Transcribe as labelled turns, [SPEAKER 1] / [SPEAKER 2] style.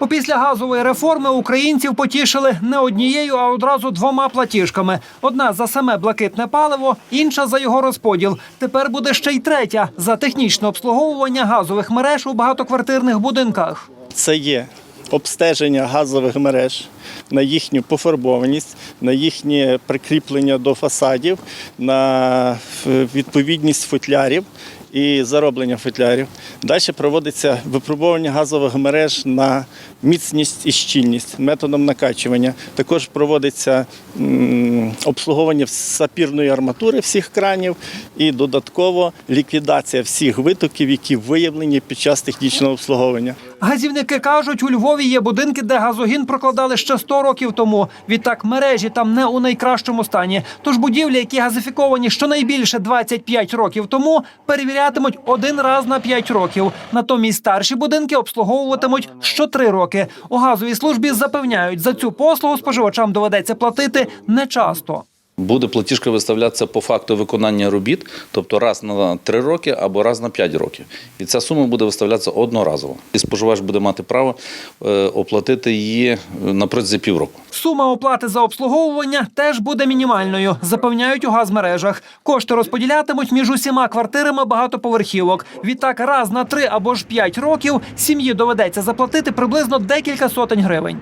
[SPEAKER 1] Опісля газової реформи українців потішили не однією, а одразу двома платіжками: одна за саме блакитне паливо, інша за його розподіл. Тепер буде ще й третя за технічне обслуговування газових мереж у багатоквартирних будинках.
[SPEAKER 2] це є обстеження газових мереж на їхню пофарбованість, на їхнє прикріплення до фасадів, на відповідність футлярів і зароблення футлярів. Далі проводиться випробування газових мереж на міцність і щільність методом накачування. Також проводиться обслуговування сапірної арматури всіх кранів і додатково ліквідація всіх витоків, які виявлені під час технічного обслуговування.
[SPEAKER 1] Газівники кажуть, у Львові є будинки, де газогін прокладали ще 100 років тому. Відтак мережі там не у найкращому стані. Тож будівлі, які газифіковані щонайбільше 25 років тому, перевірятимуть один раз на 5 років. Натомість старші будинки обслуговуватимуть що три роки. У газовій службі запевняють, за цю послугу споживачам доведеться платити нечасто.
[SPEAKER 3] Буде платіжка виставлятися по факту виконання робіт, тобто раз на 3 роки або раз на 5 років. І ця сума буде виставлятися одноразово. І споживач буде мати право е, оплатити її е, на протязі півроку.
[SPEAKER 1] Сума оплати за обслуговування теж буде мінімальною, запевняють у газмережах. Кошти розподілятимуть між усіма квартирами багатоповерхівок. Відтак, раз на три або ж п'ять років сім'ї доведеться заплатити приблизно декілька сотень гривень.